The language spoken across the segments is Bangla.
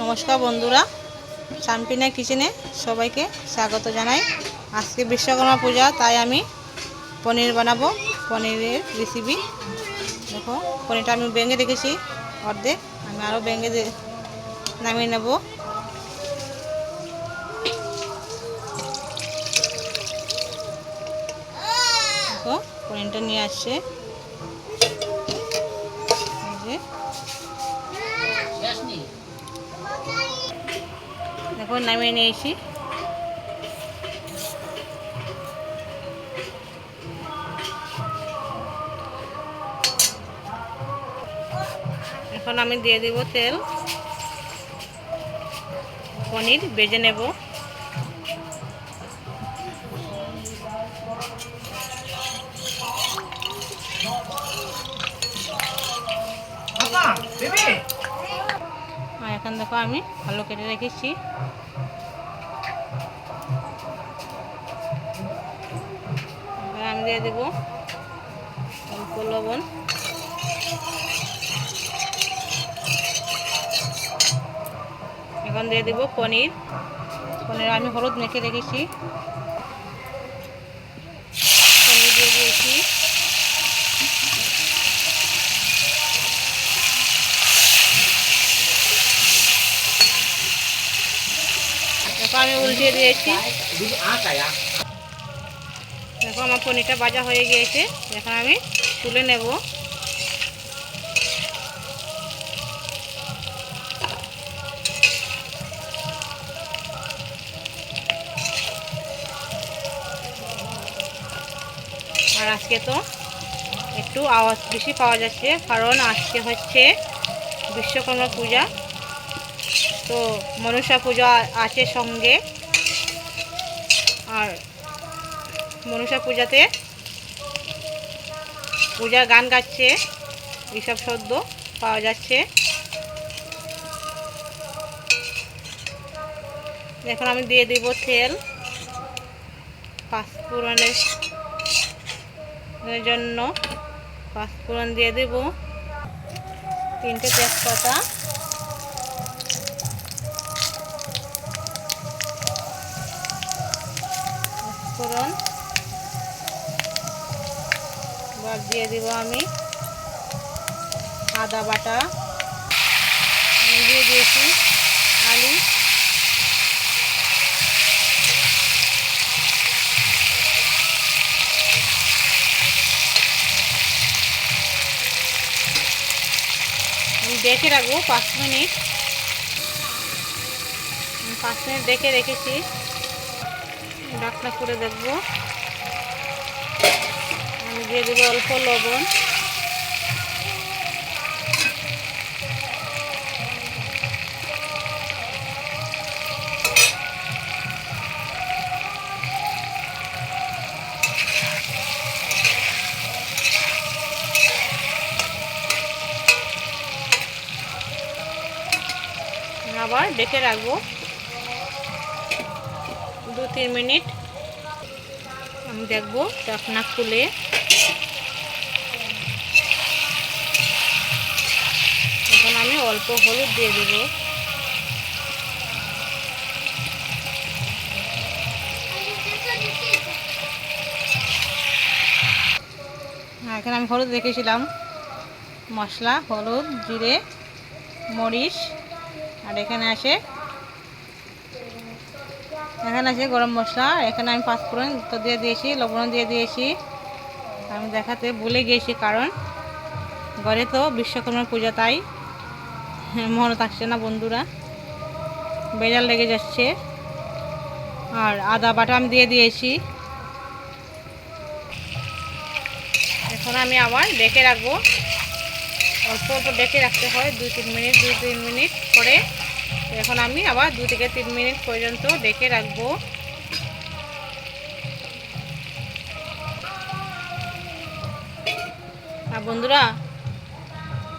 নমস্কার বন্ধুরা চাম্পিনা কিচেনে সবাইকে স্বাগত জানাই। আজকে বিশ্বকর্মা পূজা, তাই আমি পনির বানাবো, পনিরের রেসিপি দেখো, পনিরটা আমি ভেঙে রেখেছি অর্ধেক, আমি আরও ভেঙে নামিয়ে নেব। দেখো, পনিরটা নিয়ে আসছে। দেখো নামিয়ে নিয়েছি। এখন আমি দিয়ে দিব তেল। পনির বেজে নেব। আর এখন দেখো আমি ভালো কেটে রেখেছি। আমি দিয়ে দেবো অল্প লবণ। এখন দিয়ে দেবো পনির। পনির আমি হলুদ মেখে রেখেছি পনির দিয়ে দিয়েছি আমি উল্টে দিয়েছি। দেখো, আমার পনিরটা ভাজা হয়ে গিয়েছে। এখন আমি তুলে নেব। আর আজকে তো একটু আওয়াজ বেশি পাওয়া যাচ্ছে, কারণ আজকে হচ্ছে বিশ্বকর্মা পূজা। তো মনসা পূজা আছে সঙ্গে। আর মনসা পূজাতে পূজা গান গাচ্ছে, এইসব শব্দ পাওয়া যাচ্ছে। এখন আমি দিয়ে দিব তেল। পাঁচফোড়নের জন্য পাঁচফোড়ন দিয়ে দেব। তিনটে তেজপাতা। ফোড়ন। এবার দিয়ে দিব আমি আদা বাটা। দিয়ে দিয়েছি আলু। দেখে রাখব, পাঁচ মিনিট। পাঁচ মিনিট দেখে রেখেছি। ডাকনা করে দেখব। আমি দিয়ে দেবো অল্প লবণ। আবার ডেকে রাখব। দু তিন মিনিট আমি দেখব ঢাকনা খুলে। এখন আমি অল্প হলুদ দিয়ে দেব। হ্যাঁ, এখানে আমি হলুদ রেখেছিলাম। মশলা হলুদ জিরে মরিচ আর এখানে আসে এখানে আছে গরম মশলা, এখানে আমি পাঁচফোড়ন তো দিয়ে দিয়েছি লবণ দিয়ে দিয়েছি। আমি দেখাতে ভুলে গিয়েছি কারণ, ঘরে তো বিশ্বকর্মা পূজা, তাই মনে থাকছে না বন্ধুরা। বেজাল লেগে যাচ্ছে। আর আদা বাটা আমি দিয়ে দিয়েছি। এখন আমি আবার ডেকে রাখব। অল্প অল্প ডেকে রাখতে হয়, দুই তিন মিনিট, দুই তিন মিনিট পরে। এখন আমি আবার দু থেকে তিন মিনিট পর্যন্ত ডেকে রাখব। আর বন্ধুরা,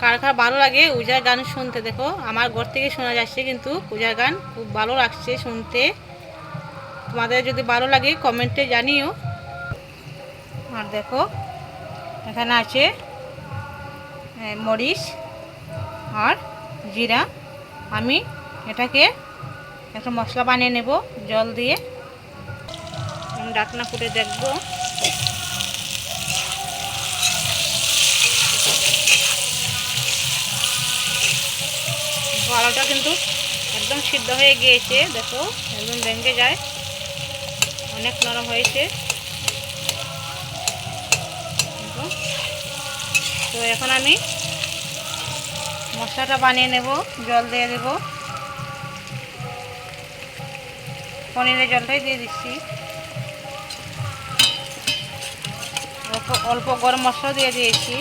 কার কার ভালো লাগে পূজার গান শুনতে দেখো। আমার ঘর থেকে শোনা যাচ্ছে কিন্তু পূজার গান খুব ভালো লাগছে শুনতে। তোমাদের যদি ভালো লাগে কমেন্টে জানিও। আর দেখো, এখানে আছে মরিচ আর জিরা। আমি এটাকে একটা মশলা বানিয়ে নেব, জল দিয়ে। ডাকনা ফুটে দেখব। আলুটা কিন্তু একদম সিদ্ধ হয়ে গিয়েছে, দেখো, একদম ভেঙে যায়। অনেক নরম হয়েছে। তো এখন আমি মশলাটা বানিয়ে নেব, জল দিয়ে দেব। পনিরের জলটাই দিয়ে দিচ্ছি। অল্প অল্প গরম মশলা দিয়ে দিয়েছি।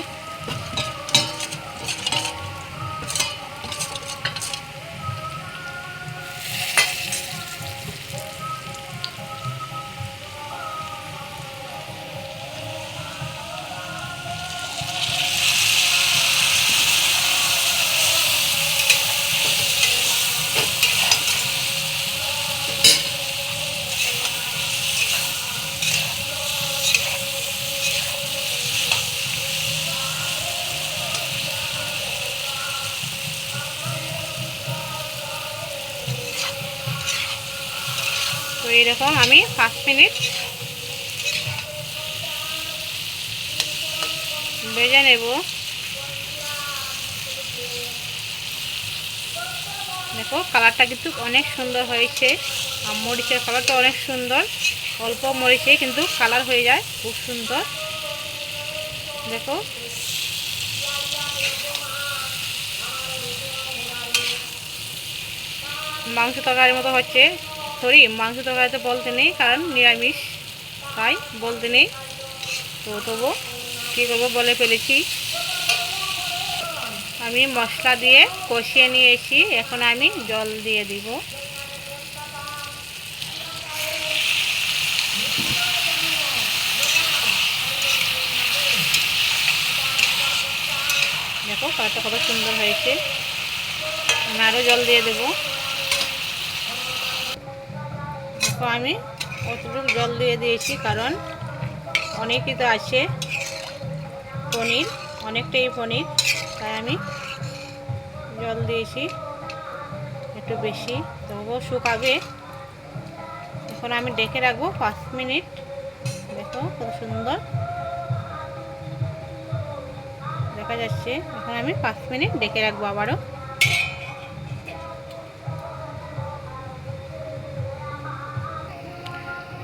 তো এরকম আমি পাঁচ মিনিট ভেজে নেব। দেখো, কালারটা কিন্তু অনেক সুন্দর হয়েছে। আর মরিচের কালারটা অনেক সুন্দর। অল্প মরিচে কিন্তু কালার হয়ে যায়, খুব সুন্দর। দেখো। মাংস তরকারির মতো হচ্ছে। সরি, মাংস তরকারিতে বলতে নেই, কারণ নিরামিষ, তাই বলতে নেই। তো তবু কী করব বলে ফেলেছি। আমি মশলা দিয়ে কষিয়ে নিয়েছি, এখন আমি জল দিয়ে দিব। দেখো, কালারটা কত সুন্দর হয়েছে। আমি আরও জল দিয়ে দেবো। দেখো আমি অতটুকু জল দিয়ে দিয়েছি, কারণ অনেকই তো আছে পনির, অনেকটাই পনির, তাই আমি জল দিয়েছি একটু বেশি। তবুও শুকাবে। এখন আমি ডেকে রাখব পাঁচ মিনিট। দেখো খুব সুন্দর। দেখা যাচ্ছে। এখন আমি পাঁচ মিনিট ডেকে রাখব আবারও।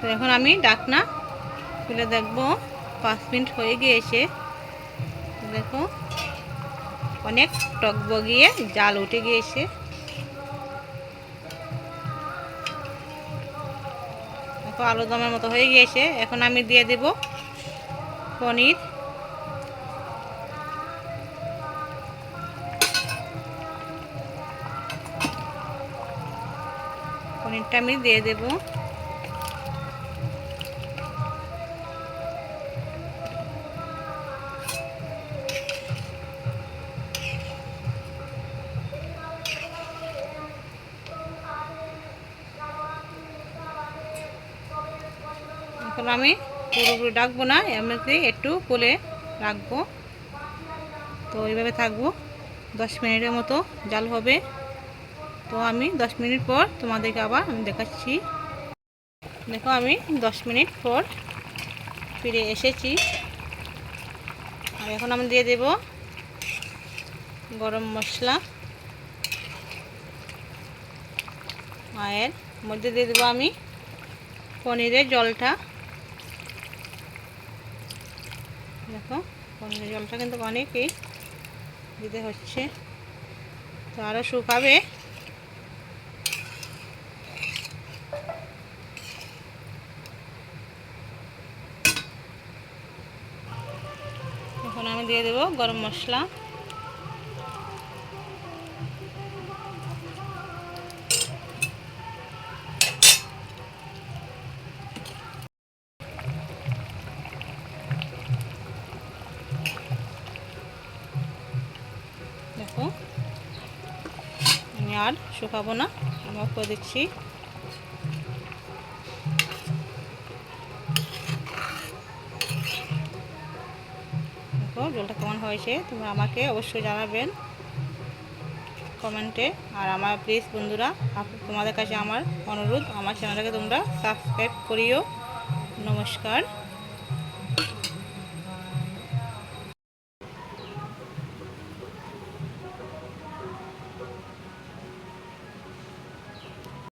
তো এখন আমি ডাকনা। খুলে দেখব। পাঁচ মিনিট হয়ে গিয়েছে। দেখো, অনেক টক বগিয়ে জাল উঠে গিয়েছে। দেখো আলু দমের মতো হয়ে গিয়েছে। এখন আমি দিয়ে দেব পনির। পনিরটা আমি দিয়ে দেবো। এখন আমি পুরোপুরি ডাকবো না এমনিতে একটু কোলে রাখব। তো এইভাবে থাকব, দশ মিনিটের মতো জাল হবে। তো আমি দশ মিনিট পর তোমাদেরকে আবার আমি দেখাচ্ছি। দেখো আমি দশ মিনিট পর ফিরে এসেছি। আর এখন আমি দিয়ে দেব গরম মশলা। মায়ের মধ্যে দিয়ে দেবো আমি পনিরের জলটা। দেখো জলটা কিন্তু অনেকই দিতে হচ্ছে। তো আরও শুকাবে। এখন আমি দিয়ে দেবো গরম মশলা। আর শুকাবো না আমি অফ করে দিচ্ছি। দেখো, জলটা কেমন হয়েছে, তোমরা আমাকে অবশ্যই জানাবেন কমেন্টে। আর আমার প্লিজ বন্ধুরা তোমাদের কাছে আমার অনুরোধ, আমার চ্যানেলটাকে তোমরা সাবস্ক্রাইব করিও। নমস্কার।